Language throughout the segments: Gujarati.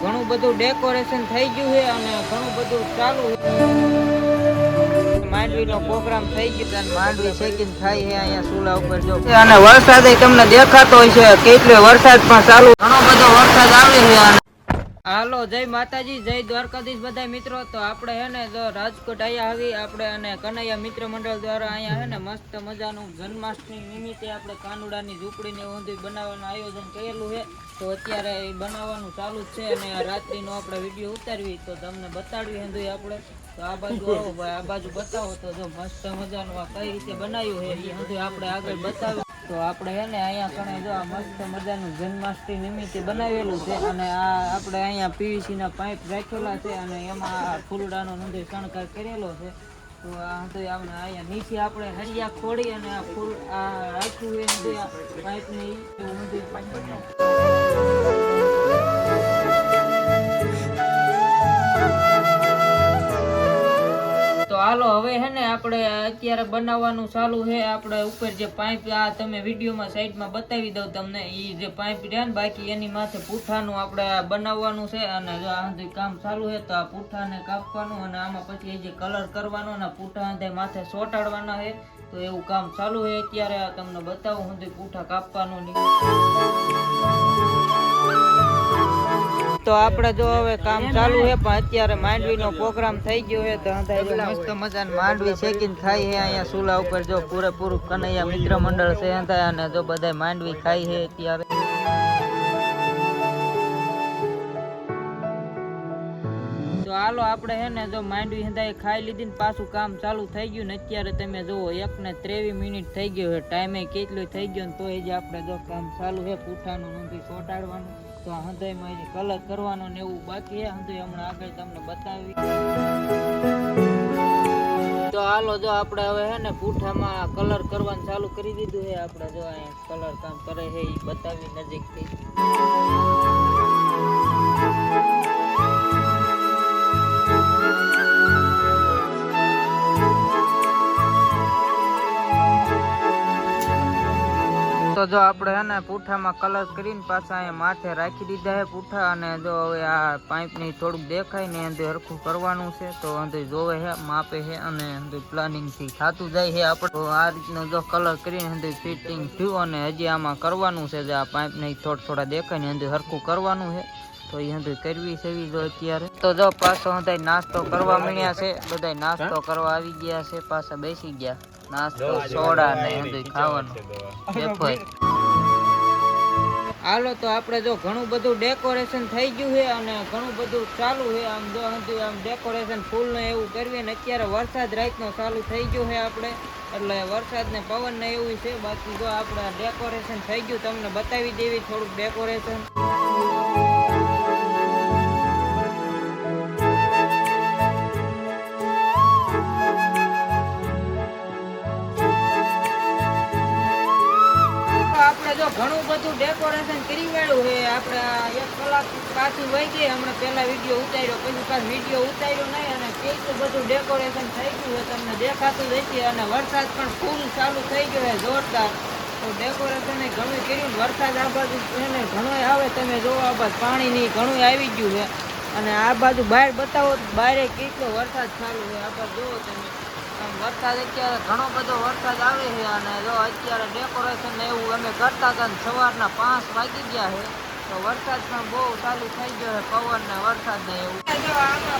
ઘણું બધું ડેકોરેશન થઈ ગયું છે અને ઘણું બધું ચાલુ છે. માંડવી પ્રોગ્રામ થઈ ગયો છે માંડવી શેકીને થાય છે અહીંયા ચૂલા ઉપર જો. અને વરસાદ તમને દેખાતો હોય છે કેટલો વરસાદ પણ ચાલુ. ઘણો બધો વરસાદ આવે છે હાલો, જય માતાજી, જય દ્વારકાધીશ બધા મિત્રો. તો આપણે હે ને જો રાજકોટ અહીંયા આવી આપણે અને કનૈયા મિત્ર મંડળ દ્વારા અહીંયા હે ને મસ્ત મજાનું જન્માષ્ટમી નિમિત્તે આપણે કાનુડાની ઝૂંપડીને ઊંધી બનાવવાનું આયોજન કરેલું છે તો અત્યારે એ બનાવવાનું ચાલુ જ છે અને રાત્રિનો આપણે વીડિયો ઉતારવી, તો તમને બતાડવી હતું આપણે. તો આ બાજુ આવો ભાઈ આ બાજુ બતાવો, તો જો મસ્ત મજાનું આ કઈ રીતે બનાવ્યું છે એ હજુ આપણે આગળ બતાવ્યું તો આપણે હે ને અહીંયા કણે જો આ મસ્ત મજાનું જન્માષ્ટમી નિમિત્તે બનાવેલું છે અને આ આપણે અહીંયા પીવીસી ના પાઇપ રાખેલા છે અને એમાં આ ફૂલડાનો નંદે શણગાર કરેલો છે. તો આ તો આપણે અહીંયા નીચે આપણે હરિયા ખોડી અને આ ફૂલ આ રાખ્યું એ પાઇપને આપણે અત્યારે બનાવવાનું ચાલુ છે. આપણે ઉપર જે પાઇપ આ તમે વિડીયોમાં સાઈડમાં બતાવી દઉં તમને. એ જે પાઇપ રહ્યા ને, બાકી એની માથે પૂઠાનું આપણે બનાવવાનું છે અને જો આ કામ ચાલુ છે, તો આ પૂઠાને કાપવાનું અને આમાં પછી એ જે કલર કરવાનો અને પૂઠા માથે ચોંટાડવાના છે. તો એવું કામ ચાલુ છે. અત્યારે તમને બતાવું હું પૂઠા કાપવાનું ને. તો આપણે જો હવે કામ ચાલુ છે, પણ અત્યારે માંડવી નો પ્રોગ્રામ થઈ ગયો છે, તો મસ્ત મજાની માંડવી શેકીને ખાઈ છે, અહીંયા ચૂલા ઉપર જો પૂરેપૂરું કનૈયા મિત્ર મંડળ છે અને જો બધા માંડવી ખાઈ છે અત્યારે. તો હાલો આપણે હે ને જો માંડવી હંધાએ ખાઈ લીધી ને પાછું કામ ચાલુ થઈ ગયું ને અત્યારે તમે જુઓ એક ને ત્રેવીસ મિનિટ થઈ ગયો છે, ટાઈમે કેટલું થઈ ગયો ને એ જ આપણે જો કામ ચાલુ છે, પૂઠાનું નથી ચોંટાડવાનું. તો હૃદયમાં હજી કલર કરવાનો ને એવું બાકી છે. હૃદય હમણાં આગળ તમને બતાવી. તો હાલો જો આપણે હવે હે ને પૂઠામાં કલર કરવાનું ચાલુ કરી દીધું છે. આપણે જો અહીંયા કલર કામ કરે છે એ બતાવી નજીકથી. તો જો આપણે હે ને પૂઠામાં કલર કરીને પાછા અહીંયા માથે રાખી દીધા છે પૂઠા અને જો હવે આ પાઇપની થોડુંક દેખાય ને અંદર હરખું કરવાનું છે તો અંદર જોવે છે માપે છે અને અંદર પ્લાનિંગથી થતું જાય છે આપણે. તો આ રીતનો જો કલર કરીને અંદર ફિટિંગ થયું અને હજી આમાં કરવાનું છે જે આ પાઇપને થોડા થોડા દેખાય ને અંદર હરખું કરવાનું છે તો એ અંદર કરવી છે એવી જો અત્યારે. તો જો પાછો બધા નાસ્તો કરવા મળ્યા છે બધા નાસ્તો કરવા આવી ગયા છે પાછા બેસી ગયા. નાસ્તો સોડા ને બધું ખાવાનું. હાલો તો આપણે જો ઘણું બધું ડેકોરેશન થઈ ગયું છે અને ઘણું બધું ચાલુ છે. આમ જો હજુ આમ ડેકોરેશન ફૂલ ને એવું કરવી ને અત્યારે વરસાદ રાતનો ચાલુ થઈ ગયો છે આપણે. એટલે વરસાદ ને પવન ને એવું છે. બાકી જો આપણે ડેકોરેશન થઈ ગયું તમને બતાવી દેવી થોડુંક ડેકોરેશન ઘણું બધું ડેકોરેશન કરી વાળ્યું છે. આપણે એક કલાક પાછું વહી ગઈ. હમણાં પહેલાં વીડિયો ઉતાર્યો, પછી પાછું વીડિયો ઉતાર્યો નહીં અને કેટલું બધું ડેકોરેશન થઈ ગયું હોય તમને દેખાતું જ અને વરસાદ પણ ફૂલ ચાલુ થઈ ગયો છે, જોરદાર. તો ડેકોરેશન ઘણું કર્યું વરસાદ આ બાજુ એને ઘણોય આવે, તમે જોવો આ બાજુ પાણીની ઘણું આવી ગયું છે. અને આ બાજુ બહાર બતાવો બહાર કેટલો વરસાદ ચાલુ છે. આ બાજુ જોવો તમે. વરસાદ અત્યારે ઘણો બધો વરસાદ આવે છે અને જો અત્યારે ડેકોરેશન એવું અમે કરતા હતા સવારના પાંચ વાગી ગયા છે, તો વરસાદ પણ બહુ ચાલુ થઈ ગયો છે, પવન ને વરસાદ ને એવું.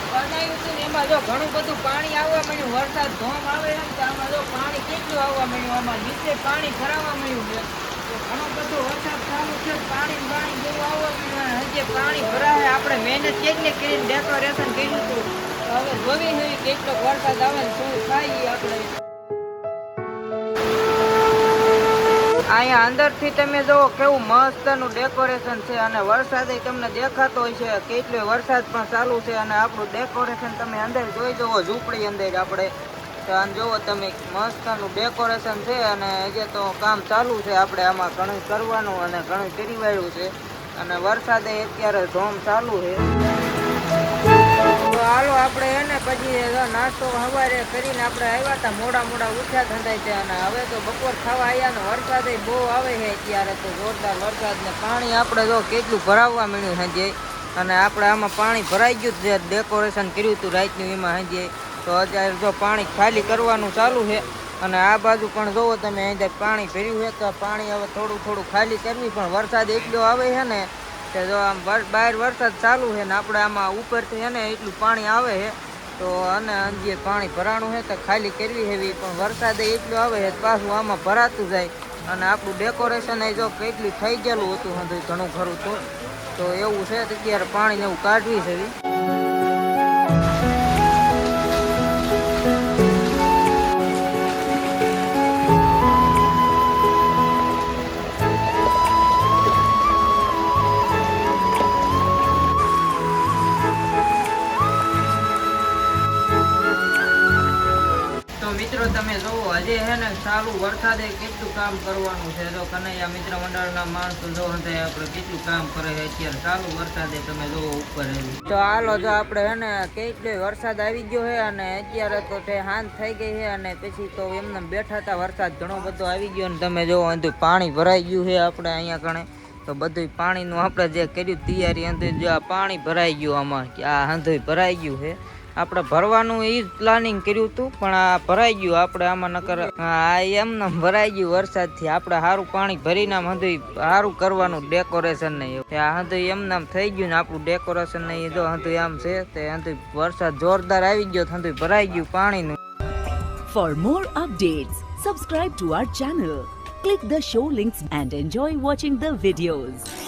બનાવ્યું હતું એમાં જો ઘણું બધું પાણી આવવા માંડ્યું વરસાદ ધોમ આવે છે આમાં જો પાણી કેટલું આવવા માંડ્યું આમાં નીચે પાણી ભરાવા માંડ્યું છે. ઘણો બધો વરસાદ ચાલુ છે, પાણી પાણી બહુ આવવા માંડ્યું હજી પાણી ભરાવે, આપણે મહેનત કેટલી કરીને ડેકોરેશન કર્યું હતું. જોવી અહીંયા અંદરથી તમે જુઓ કેવું મસ્તનું ડેકોરેશન છે અને વરસાદ તમને દેખાતો હોય છે. કેટલો વરસાદ પણ ચાલુ છે અને આપણું ડેકોરેશન તમે અંદર જોઈ જુઓ, ઝૂંપડી અંદર આપણે. તો આમ જુઓ તમે, મસ્તનું ડેકોરેશન છે અને હજે તો કામ ચાલુ છે આપણે આમાં ઘણું કરવાનું અને ઘણું કરી વાળ્યું છે. અને વરસાદે અત્યારે ધોમ ચાલુ છે. હાલો આપણે એને પછી નાસ્તો સવારે કરીને આપણે આવ્યા હતા, મોડા મોડા ઉઠ્યા થંડાય છે અને હવે તો બપોર ખાવા આવ્યા ને વરસાદ બહુ આવે છે અત્યારે તો જોરદાર વરસાદ ને પાણી આપણે જો કેટલું ભરાવવા મળ્યું સાંજે અને આપણે આમાં પાણી ભરાઈ ગયું જે ડેકોરેશન કર્યું હતું રાતનું એમાં સાંજે તો અત્યારે જો પાણી ખાલી કરવાનું ચાલુ છે અને આ બાજુ પણ જોવો તમે અહીં પાણી ભર્યું છે તો પાણી હવે થોડું થોડું ખાલી કરવી, પણ વરસાદ એટલો આવે છે ને કે જો આમ બહાર વરસાદ ચાલુ છે ને આપણે આમાં ઉપરથી છે ને એટલું પાણી આવે છે, તો અને અંજે પાણી ભરાણું છે, તો ખાલી કરવી હેવી પણ વરસાદ એટલું આવે છે પાછું આમાં ભરાતું જાય. અને આપણું ડેકોરેશન એ જો કેટલું થઈ ગયેલું હતું ઘણું ખરું તો. તો એવું છે અત્યારે પાણીને એવું કાઢવી છે જોવો હજી છે ને ચાલુ વરસાદે કેટલું કામ કરવાનું છે. જો કનૈયા મિત્ર મંડળના માણસો જો હે આપણે કેટલું કામ કરે છે અત્યારે ચાલુ વરસાદે તમે જોવો ઉપર તો હાલો, જો આપણે છે ને કેટલો વરસાદ આવી ગયો છે અને અત્યારે તો તે હાંત થઈ ગઈ છે અને પછી તો એમને બેઠા હતા વરસાદ ઘણો બધો આવી ગયો અને તમે જોવો અંધું પાણી ભરાઈ ગયું છે આપણે અહીંયા કણે. તો બધું પાણીનું આપણે જે કર્યું તૈયારી અંધું જો આ પાણી ભરાઈ ગયું આમાં, કે આ અંધું ભરાઈ ગયું છે. આપણે ભરવાનું એ પ્લાનિંગ કર્યું હતું પણ આ ભરાઈ ગયું આપણે આમાં નકર આ એમને ભરાઈ ગયું વરસાદથી. આપણે સારું પાણી ભરીને હંધુય સારું કરવાનું ડેકોરેશન નહીં આ હંધુય એમને થઈ ગયું ને આપણું ડેકોરેશન નહીં તો જો હંધુય આમ છે તે હંધુય વરસાદ જોરદાર આવી ગયો તો હંધુય ભરાઈ ગયું પાણીનું. For more updates, subscribe to our channel, click the show links and enjoy watching the videos.